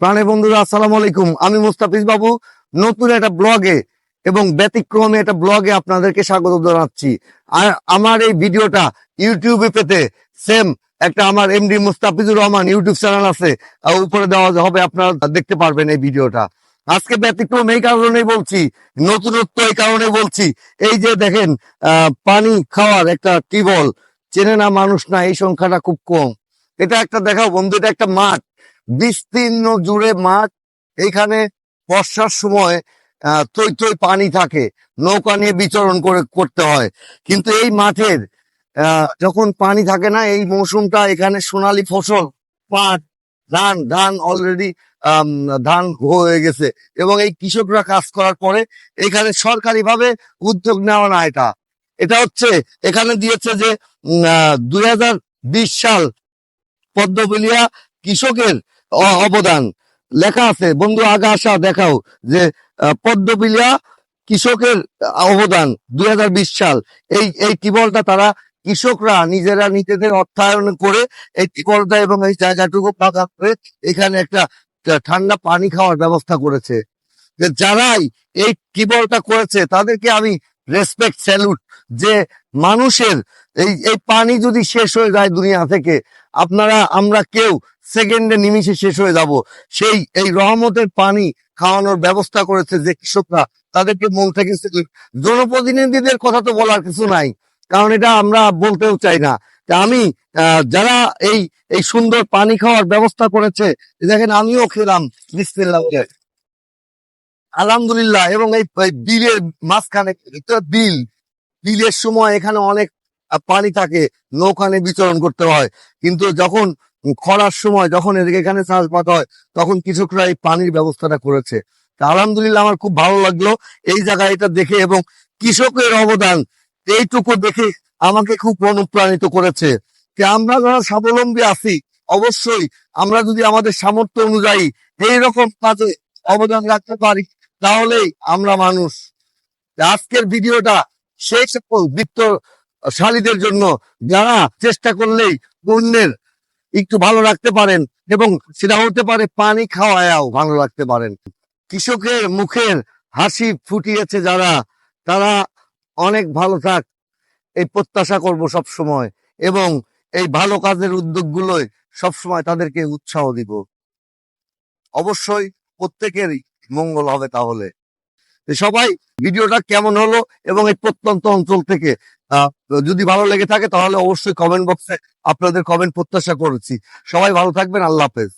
প্রাণে বন্ধুরা, আসসালামু আলাইকুম। আমি মুস্তাফিজ বাবু, নতুন একটা ব্লগে এবং ব্যতিক্রমে একটা ব্লগে আপনাদেরকে স্বাগত জানাচ্ছি। আর আমার এই ভিডিওটা ইউটিউবে পেতে সেম একটা আমার MD Mustafizur Rahman YouTube channel আছে উপরে দেওয়া হবে, আপনারা দেখতে পারবেন এই ভিডিওটা। আজকে ব্যতিক্রম এই কারণেই বলছি, নতুনত্ব এই কারণে বলছি, এই যে দেখেন পানি খাওয়ার একটা টিবল চেনে না মানুষ না এই সংখ্যাটা খুব কম। এটা একটা দেখাও বন্ধু, এটা একটা মাঠ। বিস্তীর্ণ জুড়ে মাঠ এইখানে বর্ষার সময় তৈ তৈ পানি থাকে, নৌকা নিয়ে বিচরণ করে, করতে হয়। কিন্তু এই মাঠের যখন পানি থাকে না, এই মৌসুমটা এখানে সোনালী ফসল, পাট, ধান ধান অলরেডি ধান হয়ে গেছে। এবং এই কৃষকরা কাজ করার পরে এখানে সরকারি ভাবে উদ্যোগ নেওয়া না এটা। এটা হচ্ছে, এখানে দিয়েছে যে দুই হাজার বিশ সাল পদ্মবিলিয়া কৃষকের অবদান। লেখা আছে, বন্ধু আগে আসা, দেখাও, যে পদ্মবিলিয়া কৃষকের অবদান দু হাজার বিশ সাল। এই এই টিবলটা তারা কৃষকরা নিজেরা নিজেদের অর্থায়ন করে এই টিবলটা এবং এই জায়গাটুকু পাকা করে এখানে একটা ঠান্ডা পানি খাওয়ার ব্যবস্থা করেছে। যে, যারাই এই টিবলটা করেছে, তাদেরকে আমি রেসপেক্ট স্যালুট যে, মানুষের এই এই পানি যদি শেষ হয়ে যায় দুনিয়া থেকে আপনারা, আমরা কেউ সেকেন্ডে নিমিশে শেষ হয়ে যাব। সেই, এই রহমতের পানি খাওয়ানোর ব্যবস্থা করেছে যে কৃষকরা। তাদেরকে মন থেকে। জনপ্রতিনিধিদের কথা তো বলার কিছু নাই। কারণ এটা আমরা বলতেও চাই না। আমি যারা এই এই সুন্দর পানি খাওয়ার ব্যবস্থা করেছে দেখেন আমিও খেলাম আলহামদুলিল্লাহ, এবং এই বিলের মাঝখানে বিল। বিলের সময় এখানে অনেক পানি থাকে, নৌকানে বিচরণ করতে হয়। কিন্তু যখন খরার সময় যখন এদিকে এখানে চাষবাস হয়, তখন কৃষকরা এই পানির ব্যবস্থাটা করেছে। আলহামদুলিল্লাহ আমার খুব ভালো লাগল এই জায়গায় এটা দেখে এবং কৃষকের অবদান এইটুকু দেখে আমাকে খুব অনুপ্রাণিত করেছে। যে আমরা যারা স্বাবলম্বী আছি, অবশ্যই আমরা যদি আমাদের সামর্থ্য অনুযায়ী এইরকম কাজে অবদান রাখতে পারি, তাহলেই আমরা মানুষ। আজকের ভিডিওটা সেই সকল বৃত্তশালীদের জন্য যারা চেষ্টা করলেই অন্যের একটু ভালো রাখতে পারেন এবং সেটা হতে পারে পানি খাওয়ায়াও ভালো রাখতে পারেন। কৃষকের মুখের হাসি ফুটিয়েছে যারা, তারা অনেক ভালো থাক, এই প্রত্যাশা করব সময় এবং এই ভালো কাজের উদ্যোগগুলোয় সবসময় তাদেরকে উৎসাহ দিব। অবশ্যই প্রত্যেকেরই মঙ্গল হবে তাহলে। সবাই ভিডিওটা কেমন হলো এবং এই প্রত্যন্ত অঞ্চল থেকে যদি ভালো লেগে থাকে তাহলে অবশ্যই কমেন্ট বক্সে আপনাদের কমেন্ট প্রত্যাশা করেছি। সবাই ভালো থাকবেন, আল্লাহ হাফেজ।